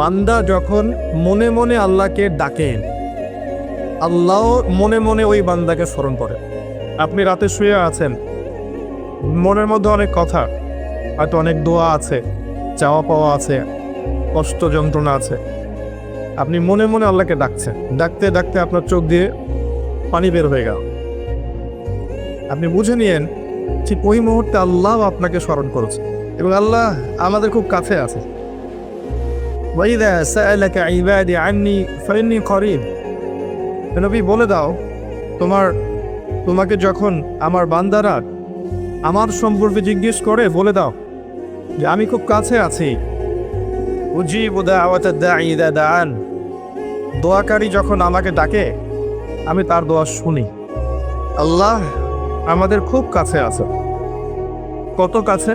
বান্দা যখন মনে মনে আল্লাহকে ডাকেন আল্লাহ মনে মনে ওই বান্দাকে স্মরণ করে। আপনি রাতে শুয়ে আছেন, মনের মধ্যে অনেক কথা, হয়তো অনেক দোয়া আছে, চাওয়া পাওয়া আছে, কষ্ট যন্ত্রণা আছে। আপনি মনে মনে আল্লাহকে ডাকছেন, ডাকতে ডাকতে আপনার চোখ দিয়ে পানি বের হয়ে গেল। আপনি বুঝে নিয়েন, ঠিক ওই মুহূর্তে আল্লাহ আপনাকে স্মরণ করেছে এবং আল্লাহ আমাদের খুব কাছে আছে। ওয়াইদা সাআলাকা ইবাদি আন্নি ফাইন্নি করিব নবী, বলে দাও, তোমার, তোমাকে যখন আমার বান্দারা আমার সম্পর্কে জিজ্ঞেস করে, বলে দাও যে আমি খুব কাছে আছি। দোয়াকারী যখন আমাকে ডাকে, আমি তার দোয়া শুনি। আল্লাহ আমাদের খুব কাছে আছে কত কাছে?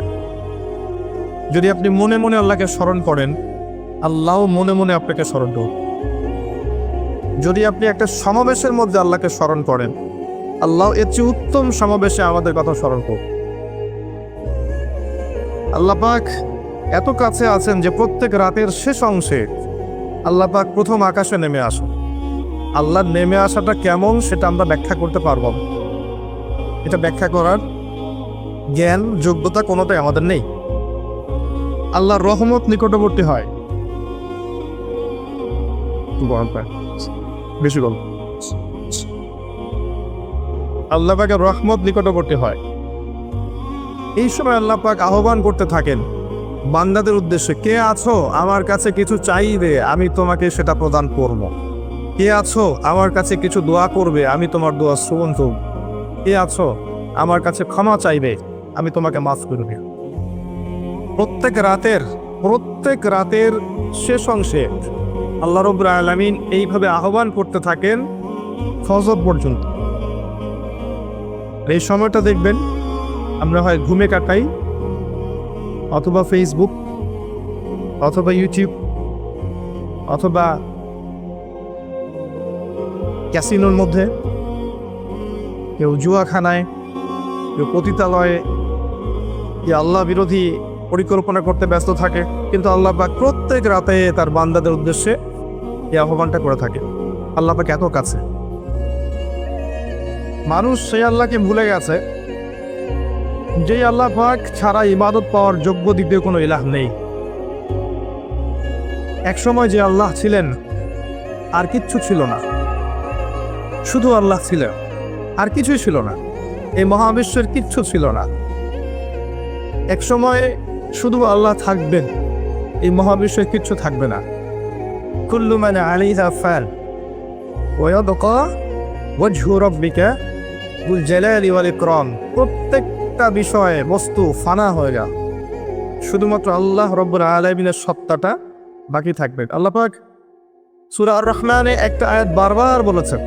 যদি আপনি মনে মনে আল্লাহকে স্মরণ করেন আল্লাহ মনে মনে আপনাকে স্মরণ করুন। যদি আপনি একটা সমাবেশের মধ্যে আল্লাহকে স্মরণ করেন, আল্লাহ এর চেয়ে উত্তম সমাবেশে আমাদের কথা স্মরণ করুন। আল্লাহ পাক এত কাছে আছেন যে প্রত্যেক রাতের শেষ অংশে আল্লাহ পাক প্রথম আকাশে নেমে আসেন। আল্লাহ নেমে আসাটা কেমন সেটা আমরা ব্যাখ্যা করতে পারব এটা ব্যাখ্যা করার জ্ঞান, যোগ্যতা কোনোটাই আমাদের নেই। আল্লাহর রহমত নিকটবর্তী হয়। গরম পায় বেশি গরম আল্লাহ পাকের রহমত নিকটবর্তী হয়। এই সময় আল্লাহ পাক আহ্বান করতে থাকেন, বান্দাদের উদ্দেশ্যে, কে আছো? আমার কাছে কিছু চাইবে, আমি তোমাকে সেটা প্রদান করব। কে আছো? আমার কাছে কিছু দোয়া করবে, আমি তোমার দোয়া শ্রবণ করব। কে আছো? আমার কাছে ক্ষমা চাইবে, আমি তোমাকে মাফ করবে প্রত্যেক রাতের প্রত্যেক রাতের শেষ অংশে আল্লাহ রব্বুল আলমিন এইভাবে আহ্বান করতে থাকেন ফজর পর্যন্ত। এই সময়টা দেখবেন আমরা হয় ঘুমে কাটাই, অথবা ফেসবুক অথবা ইউটিউব অথবা ক্যাসিনোর মধ্যে, কেউ জুয়াখানায়, কেউ পতিতালয়ে, কেউ আল্লাহ বিরোধী পরিকল্পনা করতে ব্যস্ত থাকে, কিন্তু আল্লাহ পাক প্রত্যেক রাতে তার বান্দাদের উদ্দেশ্যে এই আহ্বানটা করে থাকে। আল্লাহ পাক এত কাছে। মানুষ সেই আল্লাহকে ভুলে গেছে, যেই আল্লাহ পাক ছাড়া ইবাদত পাওয়ার যোগ্য দ্বিতীয় কোনো ইলাহ নেই। একসময় যে আল্লাহ ছিলেন, আর কিচ্ছু ছিল না। শুধু আল্লাহ ছিলেন আর কিছুই ছিল না। এই মহাবিশ্বের কিচ্ছু ছিল না। একসময় শুধু আল্লাহ থাকবেন। এই মহাবিশ্বে কিচ্ছু থাকবে না। কুল্লু মানে আলিহা ফ্যান ওয়াদকা ওয়াজহু রাব্বিকা বুল জালালি ওয়াল ইকরাম। প্রত্যেকটা বিষয়ে বস্তু ফানা হয়ে গেল শুধুমাত্র আল্লাহ রব্বুল আলামিনের সত্তাটা বাকি থাকবে। আল্লাহ পাক আর রহমানে একটা আয়াত বারবার বলেছেন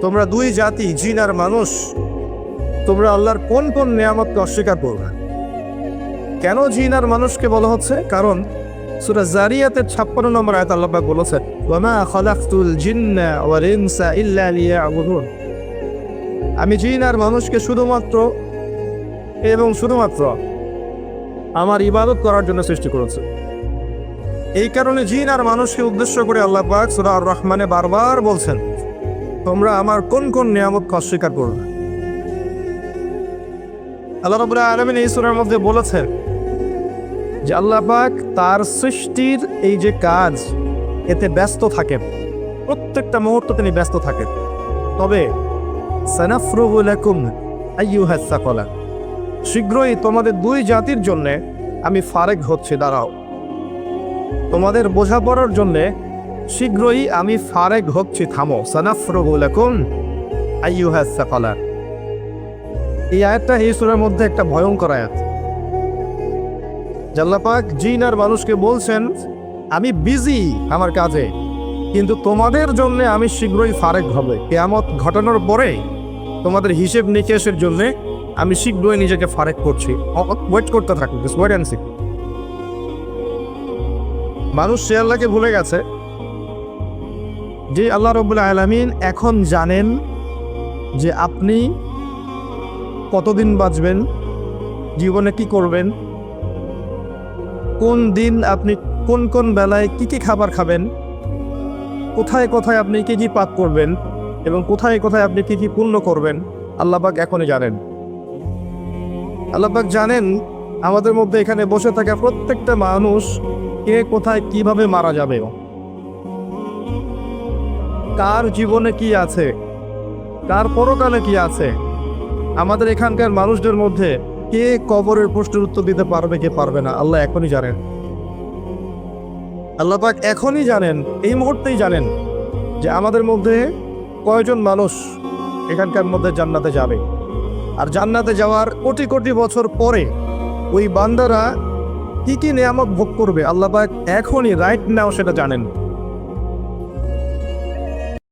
তোমরা দুই জাতি, জিন আর মানুষ তোমরা আল্লাহর কোন কোন নিয়ামতকে অস্বীকার করবে? কেন জিন আর মানুষকে বলা হচ্ছে? কারণ সুরা জারিয়াতের ছাপ্পান্ন নম্বর আয়াত আল্লাহ বলেছেন, ওয়ামা খালাকতুল জিন্না ওয়াল ইনসা ইল্লা লিয়াবুদুন। আমি জিন আর মানুষকে শুধুমাত্র এবং শুধুমাত্র আমার ইবাদত করার জন্য সৃষ্টি করেছে। এই কারণে জিন আর মানুষকে উদ্দেশ্য করে আল্লাহ পাক সূরা রহমানে বারবার বলছেন, তোমরা আমার কোন কোন নিয়ামতকে অস্বীকার করবে? আল্লাহ রবুল্লাহ আলমিন এই সুরের মধ্যে বলেছেন যে আল্লাহ পাক তার সৃষ্টির এই যে কাজ, এতে ব্যস্ত থাকেন। প্রত্যেকটা মুহূর্ত তিনি ব্যস্ত থাকেন। তবে শীঘ্রই তোমাদের দুই জাতির জন্যে আমি ফারেক হচ্ছি, দাঁড়াও। তোমাদের বোঝাপড়ার জন্যে শীঘ্রই আমি ফারেক হচ্ছি, থামো। সানাফরুবুলাকুম আইয়ুহাসাকলা এই আয়াতটা এই সুরের মধ্যে একটা ভয়ঙ্কর আয়াত। জাল্লাপাক জিন আর মানুষকে বলছেন, আমি বিজি আমার কাজে, কিন্তু তোমাদের জন্য আমি শীঘ্রই ফারেক হবে। কেয়ামত ঘটানোর পরে তোমাদের হিসেব নিকেশের জন্য আমি শীঘ্রই নিজেকে ফারেক করছি। ওয়েট করতে থাকুন অ্যান্ড মানুষ সে আল্লাহকে ভুলে গেছে। যে আল্লাহ রবুল্লা আলমিন এখন জানেন যে আপনি কতদিন বাঁচবেন? জীবনে কি করবেন? কোন দিন আপনি কোন কোন বেলায় কি কি খাবার খাবেন? কোথায় কোথায় আপনি কি কি পাপ করবেন? এবং কোথায় কোথায় আপনি কি কি পূর্ণ করবেন? আল্লাহবাক এখনই জানেন। আল্লাহবাক জানেন আমাদের মধ্যে এখানে বসে থাকা প্রত্যেকটা মানুষ কে কোথায় কীভাবে মারা যাবে। কার জীবনে কি আছে? কার পরকালে কি আছে? আমাদের এখানকার মানুষদের মধ্যে কে কবরের প্রশ্নের উত্তর দিতে পারবে, কে পারবে না, আল্লাহ এখনই জানেন। আল্লাহ পাক এখনই জানেন, এই মুহূর্তেই জানেন যে আমাদের মধ্যে কয়জন মানুষ এখানকার মধ্যে জান্নাতে যাবে। আর জান্নাতে যাওয়ার কোটি কোটি বছর পরে ওই বান্দারা কি কি নিয়ামত ভোগ করবে, আল্লাহ পাক এখনই রাইট নাও সেটা জানেন।